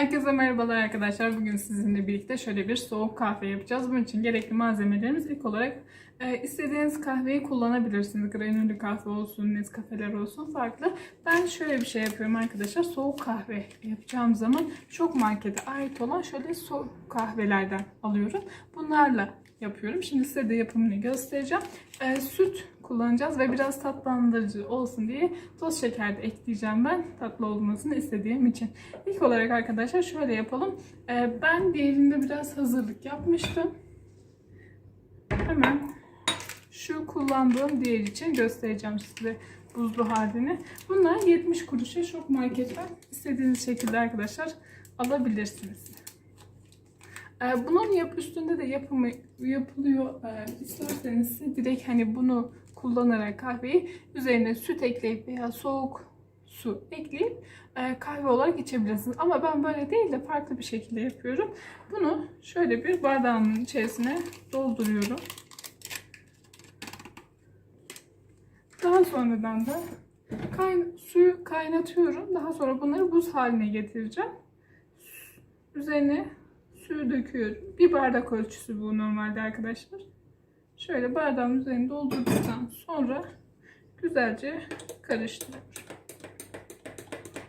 Herkese merhabalar arkadaşlar. Bugün sizinle birlikte şöyle bir soğuk kahve yapacağız. Bunun için gerekli malzemelerimiz ilk olarak e, istediğiniz kahveyi kullanabilirsiniz. Granüllü kahve olsun, Nescafeler olsun farklı. Ben şöyle bir şey yapıyorum arkadaşlar. Soğuk kahve yapacağım zaman çok markete ait olan şöyle soğuk kahvelerden alıyorum. Bunlarla yapıyorum. Şimdi size de yapımını göstereceğim. E, süt kullanacağız ve biraz tatlandırıcı olsun diye toz şeker de ekleyeceğim ben tatlı olmasını istediğim için. İlk olarak arkadaşlar şöyle yapalım. E, ben diğerinde biraz hazırlık yapmıştım. Hemen şu kullandığım diğer için göstereceğim size buzlu halini. Bunlar 70 kuruşa şok marketten istediğiniz şekilde arkadaşlar alabilirsiniz. Ee, Bunun yap üstünde de yapımı yapılıyor. Ee, İsterseniz direkt hani bunu kullanarak kahveyi üzerine süt ekleyip veya soğuk su ekleyip e, kahve olarak içebilirsiniz. Ama ben böyle değil de farklı bir şekilde yapıyorum. Bunu şöyle bir bardağın içerisine dolduruyorum. Daha sonradan da kayn suyu kaynatıyorum. Daha sonra bunları buz haline getireceğim. Üzerine suyu döküyorum. Bir bardak ölçüsü bu normalde arkadaşlar. Şöyle bardağın üzerine doldurduktan sonra güzelce karıştırıyorum.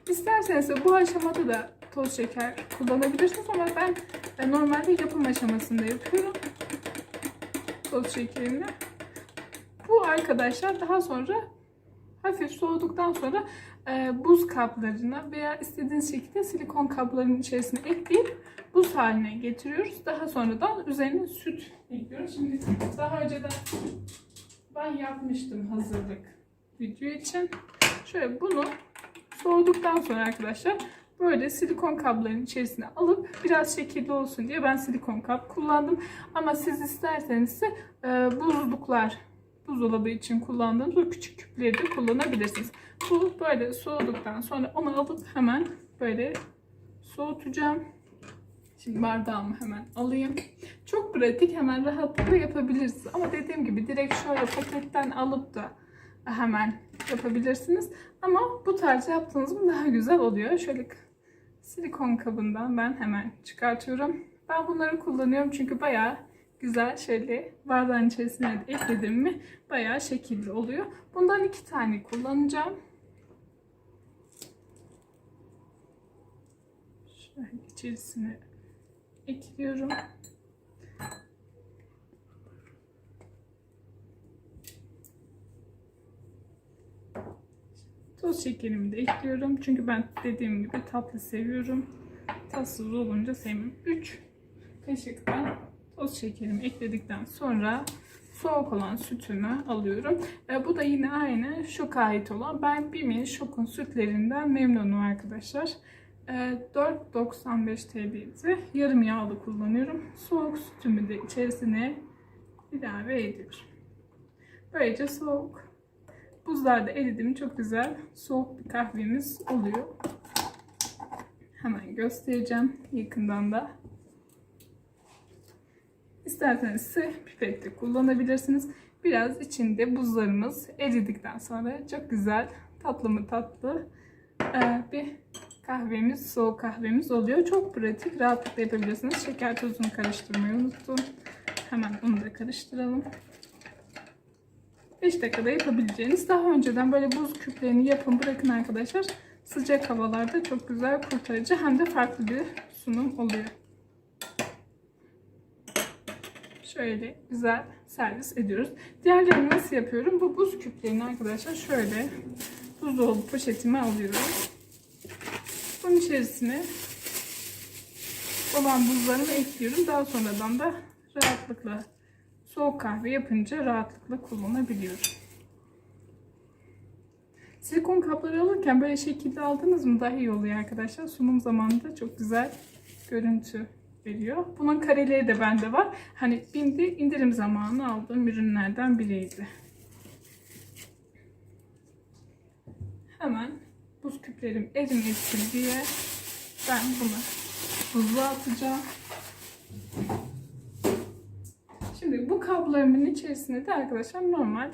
İsterseniz bu aşamada da toz şeker kullanabilirsiniz ama ben normalde yapım aşamasında yapıyorum. Toz şekerini. Bu arkadaşlar daha sonra hafif soğuduktan sonra e, buz kaplarına veya istediğiniz şekilde silikon kapların içerisine ekleyip haline getiriyoruz. Daha sonradan üzerine süt ekliyoruz. Şimdi daha önceden ben yapmıştım hazırlık video için. Şöyle bunu soğuduktan sonra arkadaşlar böyle silikon kabların içerisine alıp biraz şekilli olsun diye ben silikon kap kullandım. Ama siz isterseniz ise e, buzluklar buzdolabı için kullandığınız o küçük küpleri de kullanabilirsiniz. Bu böyle soğuduktan sonra onu alıp hemen böyle soğutacağım. Şimdi bardağımı hemen alayım. Çok pratik hemen rahatlıkla yapabilirsiniz. Ama dediğim gibi direkt şöyle paketten alıp da hemen yapabilirsiniz. Ama bu tarz yaptığınız daha güzel oluyor. Şöyle silikon kabından ben hemen çıkartıyorum. Ben bunları kullanıyorum çünkü bayağı güzel şöyle bardağın içerisine ekledim mi bayağı şekilli oluyor. Bundan iki tane kullanacağım. Şöyle içerisine ekliyorum. Toz şekerimi de ekliyorum. Çünkü ben dediğim gibi tatlı seviyorum. Tatsız olunca sevmiyorum. 3 kaşıktan toz şekerimi ekledikten sonra soğuk olan sütümü alıyorum. E, bu da yine aynı şoka ait olan. Ben Bim'in şokun sütlerinden memnunum arkadaşlar. E, 4.95 TL'ydi. Yarım yağlı kullanıyorum. Soğuk sütümü de içerisine ilave ediyorum. Böylece soğuk buzlarda eridi mi çok güzel soğuk bir kahvemiz oluyor. Hemen göstereceğim yakından da. İsterseniz ise pipette kullanabilirsiniz. Biraz içinde buzlarımız eridikten sonra çok güzel tatlı mı tatlı bir kahvemiz, soğuk kahvemiz oluyor. Çok pratik, rahatlıkla yapabilirsiniz. Şeker tozunu karıştırmayı unuttum. Hemen onu da karıştıralım. 5 dakikada yapabileceğiniz daha önceden böyle buz küplerini yapın bırakın arkadaşlar. Sıcak havalarda çok güzel kurtarıcı hem de farklı bir sunum oluyor. Şöyle güzel servis ediyoruz. Diğerlerini nasıl yapıyorum? Bu buz küplerini arkadaşlar şöyle buzdolabı poşetime alıyorum. Bunun içerisine olan buzlarımı ekliyorum. Daha sonradan da rahatlıkla soğuk kahve yapınca rahatlıkla kullanabiliyorum. Silikon kapları alırken böyle şekilde aldınız mı daha iyi oluyor arkadaşlar. Sunum zamanında çok güzel görüntü veriyor. Bunun kareleri de bende var. Hani bindi indirim zamanı aldığım ürünlerden biriydi. Hemen buz küplerim erimesin diye ben bunu buzluğa atacağım. Şimdi bu kablarımın içerisine de arkadaşlar normal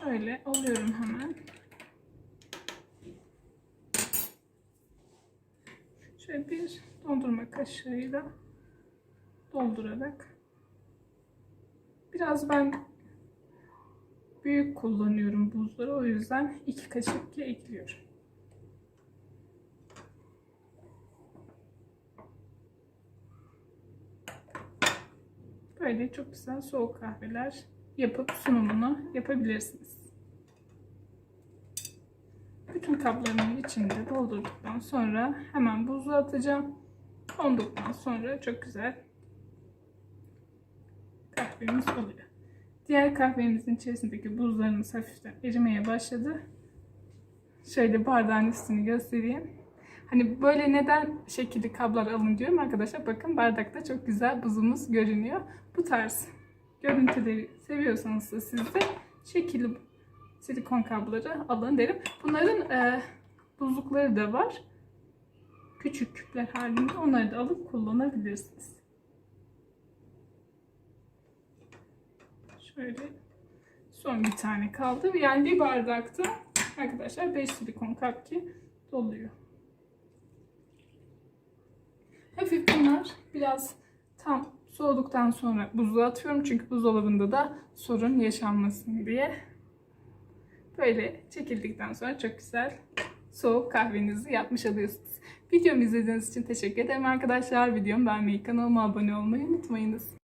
şöyle alıyorum hemen. Şöyle bir dondurma kaşığıyla doldurarak biraz ben büyük kullanıyorum buzları o yüzden iki kaşık ekliyorum. Böyle çok güzel soğuk kahveler yapıp sunumunu yapabilirsiniz. Bütün kaplarımın içinde doldurduktan sonra hemen buzluğa atacağım. Donduktan sonra çok güzel kahvemiz oluyor. Diğer kahvemizin içerisindeki buzlarımız hafiften erimeye başladı. Şöyle bardağın üstünü göstereyim. Hani böyle neden şekilli kablar alın diyorum arkadaşlar. Bakın bardakta çok güzel buzumuz görünüyor. Bu tarz görüntüleri seviyorsanız da siz de şekilli silikon kabları alın derim. Bunların e, buzlukları da var. Küçük küpler halinde onları da alıp kullanabilirsiniz. Şöyle son bir tane kaldı. Yani bir bardakta arkadaşlar 5 silikon kap ki doluyor. Hafif bunlar biraz tam soğuduktan sonra buzluğa atıyorum. Çünkü buzdolabında da sorun yaşanmasın diye. Böyle çekildikten sonra çok güzel soğuk kahvenizi yapmış oluyorsunuz. Videomu izlediğiniz için teşekkür ederim arkadaşlar. Videomu beğenmeyi, kanalıma abone olmayı unutmayınız.